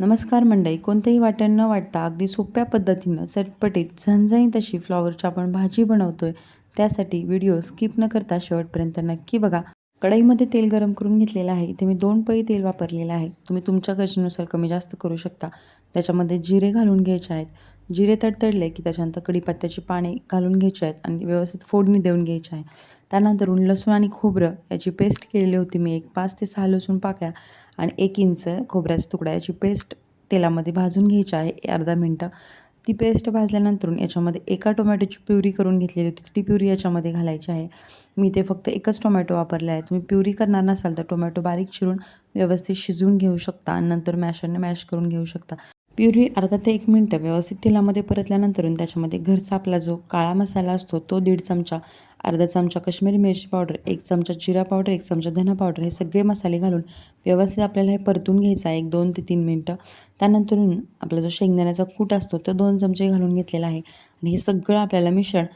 नमस्कार मंडई कोणतंही वाटण न वाटता अगदी सोप्या पद्धतीनं चटपटीत झणझणीत अशी फ्लॉवरची आपण भाजी बनवतोय. त्यासाठी व्हिडिओ स्किप न करता शेवटपर्यंत नक्की बघा. कढईमध्ये तेल गरम करून घेतलेलं आहे. इथे मी दोन पळी तेल वापरलेलं आहे. तुम्ही तुमच्या गरजेनुसार कमी जास्त करू शकता. त्याच्यामध्ये जिरे घालून घ्यायचे आहेत. जिरे तडतडले की त्याच्यानंतर कढीपत्त्याची पाने घालून घ्यायची आहेत आणि व्यवस्थित फोडणी देऊन घ्यायची आहे. त्यानंतरून लसूण आणि खोबरं याची पेस्ट केलेली होती मी एक पाच ते सहा लसूण पाकळ्या आणि एक इंच खोबऱ्याचा तुकडा याची पेस्ट तेलामध्ये भाजून घ्यायची आहे अर्धा मिनटं. ती पेस्ट भाजल्यानंतरून याच्यामध्ये एका टोमॅटोची प्युरी करून घेतलेली होती ती प्युरी याच्यामध्ये घालायची आहे. मी ते फक्त एकच टोमॅटो वापरले आहे. तुम्ही प्युरी करणार नसाल तर टोमॅटो बारीक चिरून व्यवस्थित शिजवून घेऊ शकता आणि नंतर मॅशरने मॅश करून घेऊ शकता. प्युरी अर्धा ते एक मिनटं व्यवस्थित तेलामध्ये परतल्यानंतर त्याच्यामध्ये घरचा आपला जो काळा मसाला असतो तो दीड चमचा अर्धा चमचा काश्मीरी मिरची पावडर एक चमचा जिरा पावडर एक चमचा धना पावडर हे सगळे मसाले घालून व्यवस्थित आपल्याला हे परतून घ्यायचं आहे एक दोन ते तीन मिनटं. त्यानंतर आपला जो शेंगदाण्याचा कूट असतो तो दोन चमचे घालून घेतलेला आहे आणि हे सगळं आपल्याला मिश्रण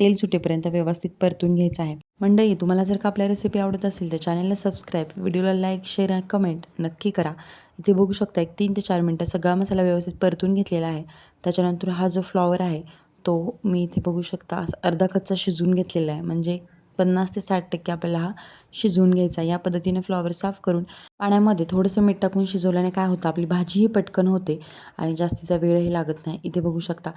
तेल सुटेपर्यंत व्यवस्थित परतून घ्यायचं आहे. मंडळी तुम्हाला जर का आपल्या रेसिपी आवडत असेल तर चॅनलला सबस्क्राईब व्हिडिओला लाईक शेअर आणि कमेंट नक्की करा. इथे बघू शकता एक तीन ते चार मिनटं सगळा मसाला व्यवस्थित परतून घेतलेला आहे. त्याच्यानंतर हा जो फ्लॉवर आहे तो मी इथे बघू शकता असं अर्धा कच्चा शिजवून घेतलेला आहे. म्हणजे पन्नास ते साठ टक्के आपल्याला हा शिजवून घ्यायचा या पद्धतीने फ्लॉवर साफ करून पाण्यामध्ये थोडंसं मीठ टाकून शिजवल्याने काय होतं आपली भाजीही पटकन होते आणि जास्तीचा वेळही लागत नाही. इथे बघू शकता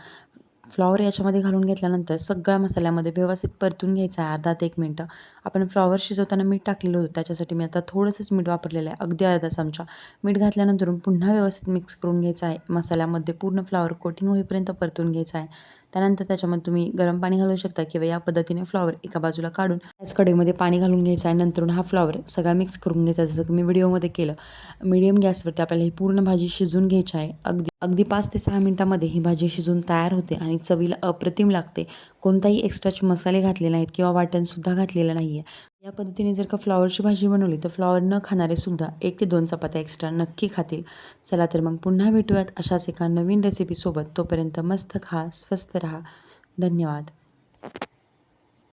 फ्लॉवर याच्यामध्ये घालून घेतल्यानंतर सगळ्या मसाल्यामध्ये व्यवस्थित परतून घ्यायचा आहे अर्धा ते एक मिनटं. आपण फ्लॉवर शिजवताना मीठ टाकलेलं होतं त्याच्यासाठी मी आता थोडंसंच मीठ वापरलेलं आहे अगदी अर्धा चमचा. मीठ घातल्यानंतर पुन्हा व्यवस्थित मिक्स करून घ्यायचं आहे मसाल्यामध्ये पूर्ण फ्लॉवर कोटिंग होईपर्यंत परतून घ्यायचं आहे. त्यानंतर त्याच्यामध्ये तुम्ही गरम पाणी घालू शकता किंवा या पद्धतीने फ्लॉवर एका बाजूला काढून त्याच कढईमध्ये पाणी घालून घ्यायचं आहे नंतरून हा फ्लॉवर सगळा मिक्स करून घ्यायचा. जसं की मी व्हिडिओमध्ये केलं मिडियम गॅसवरती आपल्याला ही पूर्ण भाजी शिजून घ्यायची आहे. अगदी अगदी पाच ते सहा मिनटामध्ये ही भाजी शिजून तयार होते आणि चवीला अप्रतिम लागते. कोणताही एक्स्ट्राचे मसाले घातले नाहीत किंवा वाटणसुद्धा घातलेलं नाही आहे या पद्धतीने जर का फ्लॉवरची भाजी बनवली तर फ्लॉवर न खाणारेसुद्धा एक ते दोन चपात्या एक्स्ट्रा नक्की खातील. चला तर मग पुन्हा भेटूयात अशाच एका नवीन रेसिपीसोबत तोपर्यंत मस्त खा स्वस्त राहा. धन्यवाद.